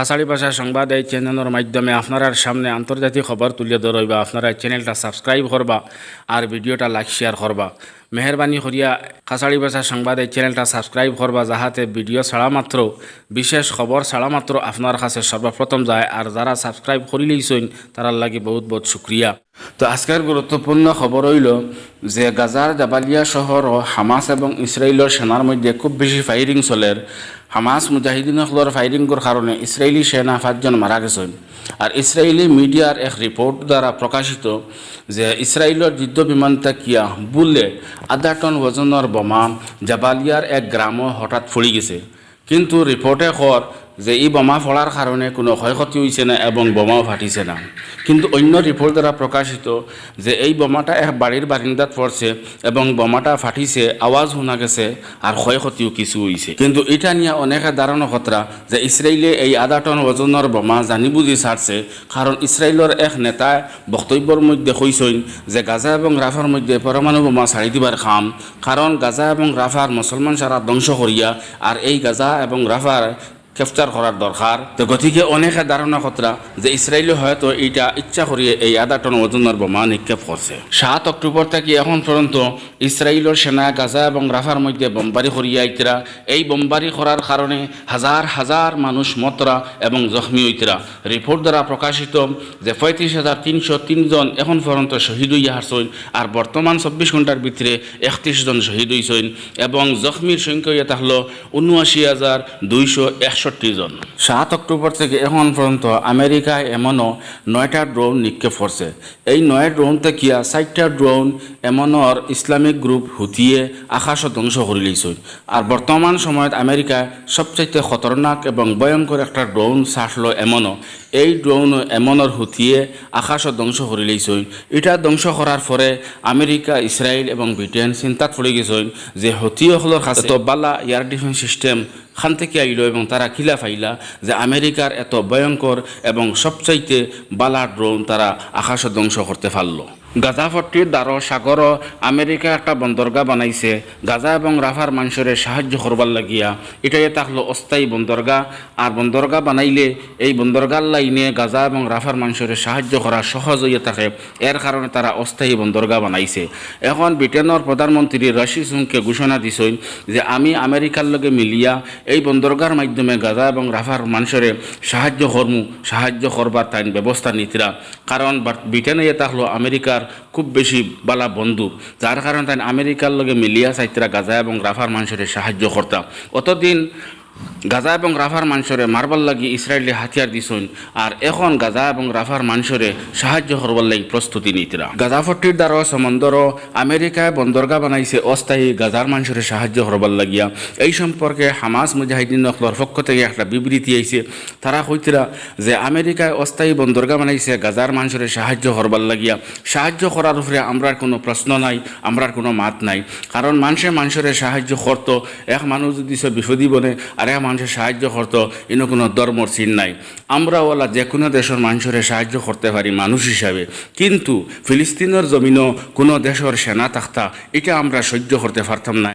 খাসাড়ি ভাষা সংবাদ এই চ্যানেলের মাধ্যমে আপনার সামনে আন্তর্জাতিক খবর তুলে ধরবা, আপনারা চ্যানেলটা সাবস্ক্রাইব করবা আর ভিডিওটা লাইক শেয়ার করবা। মেহরবানি করিয়া খাসাড়ি ভাষা সংবাদ এই চ্যানেলটা সাবস্ক্রাইব করবা যাহাতে ভিডিও ছাড়া মাত্র, বিশেষ খবর ছাড়া মাত্র আপনার কাছে সর্বপ্রথম যায়। আর যারা সাবস্ক্রাইব করিলেইছেন তারার লাগে বহুত বহুত শুক্রিয়া। তো আজকের গুরুত্বপূর্ণ খবর হইল যে গাজার জাবালিয়া শহর হামাস এবং ইসরায়েলের সেনার মধ্যে খুব বেশি ফায়ারিং চলের হামাস মুজাহিদিনসকলের ফায়ারিংয়ের কারণে ইসরায়েলি সেনা পাঁচজন মারা গেছেন আর ইসরায়েলি মিডিয়ার এক রিপোর্ট দ্বারা প্রকাশিত যে ইসরায়েলের যুদ্ধ বিমানটা কিয়া বুলে আধা টন ওজনের বোমা জাবালিয়ার এক গ্রামও হঠাৎ ফুড়ি গেছে। কিন্তু রিপোর্টে কর যে এই বোমা ফলার কারণে কোনো ক্ষয়ক্ষতি হয়েছে না এবং বোমাও ফাটিছে না। কিন্তু অন্য রিপোর্ট দ্বারা প্রকাশিত যে এই বোমাটা এক বাড়ির বারিন্দাত পড়ছে এবং বোমাটা ফাটিছে আওয়াজ শোনা গেছে আর ক্ষয়ক্ষতিও কিছু হয়েছে কিন্তু এটা নিয়ে অনেকে ধারণা খতরা যে ইসরায়েলে এই আধা টন ওজনের বোমা জানি বুঝি ছাড়ছে কারণ ইসরায়েলের এক নেতায় বক্তব্যের মধ্যে কইসইন যে গাজা এবং রাফার মধ্যে পরমাণু বোমা ছাড়ি দিবার খাম কারণ গাজা এবং রাফার মুসলমান সারা ধ্বংস করিয়া আর এই গাজা এবং রাফার ক্যাপচার করার দরকার তো গতিকে অনেকে ধারণা খতরা যে ইসরায়েলে হয়তো এইটা ইচ্ছা করিয়ে এই আধা টন ওজনের বোমা নিক্ষেপ করছে সাত অক্টোবর থেকে এখন পর্যন্ত ইসরায়েলের সেনা গাজা এবং রাফার মধ্যে বোমবারি করিয়া ইতরা এই বোমবারি করার কারণে হাজার হাজার মানুষ মতরা এবং জখমী হইতরা রিপোর্ট দ্বারা প্রকাশিত যে পঁয়ত্রিশ হাজার তিনশো তিনজন এখন পর্যন্ত শহীদ হইয়া হারছেন আর বর্তমান চব্বিশ ঘণ্টার ভিতরে একত্রিশ জন শহীদ হয়েছেন এবং জখমীর সংখ্যা ইয়ে থাকল উনআশি হাজার দুইশো একষট্টি জন। সাত অক্টোবর থেকে এখন পর্যন্ত আমেরিকায় এমনও নয়টা ড্রোন নিক্ষেপ করছে। এই নয় ড্রোন থেকে চারটা ড্রোন এমনর ইসলামিক গ্রুপ হুতিয়ে আকাশ ধ্বংস করে লইছে আর বর্তমান সময়ত আমেরিকায় সবচাইতে খতরনাক এবং ভয়ঙ্কর একটা ড্রোন ছাড়লো এমনও। এই ড্রোন এমনর হুতিয়ে আকাশ ধ্বংস করে লইছে এটা ধ্বংস করার পরে আমেরিকা ইসরায়েল এবং ব্রিটেন চিন্তাত পড়ে গেছেন যে কাছে তো বালা এয়ার ডিফেন্স সিস্টেম খান থেকে আইল এবং তারা খিলা ফাইলা যে আমেরিকার এত ভয়ঙ্কর এবং সবচাইতে বালা ড্রোন তারা আকাশ ধ্বংস করতে পারল। গাজাফট্টির দ্বারা সাগর আমেরিকা একটা বন্দরগা বানাইছে। গাজা এবং রাফার মানুষের সাহায্য করবার লাগিয়া এটাই থাকল অস্থায়ী বন্দরগা আর বন্দরগা বানাইলে এই বন্দরগার লাইনে গাজা এবং রাফার মানুষের সাহায্য করা সহজ হয়ে থাকে। এর কারণে তারা অস্থায়ী বন্দরগা বানাইছে। এখন ব্রিটেনের প্রধানমন্ত্রী রাশি সুংকে ঘোষণা দিছেন যে, আমি আমেরিকার লগে মিলিয়া এই বন্দরগার মাধ্যমে গাজা এবং রাফার মানুষের সাহায্য কর্মু। সাহায্য করবার তাই ব্যবস্থা নিতরা। কারণ ব্রিটেনে এটা হলো আমেরিকার খুব বেশি বালা বন্ধু যার কারণে তাই আমেরিকার লগে মিলিয়া সাইত্রা গাজা এবং রাফার মানুষের সাহায্য করতাম অতদিন গাজা এবং রাফার মানুষরে মারবার লাগি ইসরায়েলি হাতিয়ার দিছুন, আর এখন গাজা এবং রাফার মানুষরে সাহায্য করবার লাগি প্রস্তুতি নিতরা। গাজাফট্টির দ্বারা সমন্দর আমেরিকায় বন্দরগা বানাইছে অস্থায়ী গাজার মানুষরে সাহায্য করবার লাগিয়া। এই সম্পর্কে হামাস মুজাহিদিন নকলর পক্ষ থেকে একটা বিবৃতি আইছে। তারা কইতরা যে আমেরিকায় অস্থায়ী বন্দরগা বানাইছে গাজার মানুষরে সাহায্য করবার লাগিয়া। সাহায্য করার উপরে আমরার কোনো প্রশ্ন নাই, আমরার কোনো মাত নাই। কারণ মানুষে মানুষরে সাহায্য করতো, এক মানুষ যদি বিপদি বনে, আর এক মানুষের সাহায্য করতো ইনো কোনো ধর্মর চিন নাই। আমরা ওলা যে কোনো দেশের মানুষের সাহায্য করতে পারি, মানুষ হিসাবে। কিন্তু ফিলিস্তিনের জমিনও কোনো দেশের সেনা থাকতা এটা আমরা সহ্য করতে পারতাম না।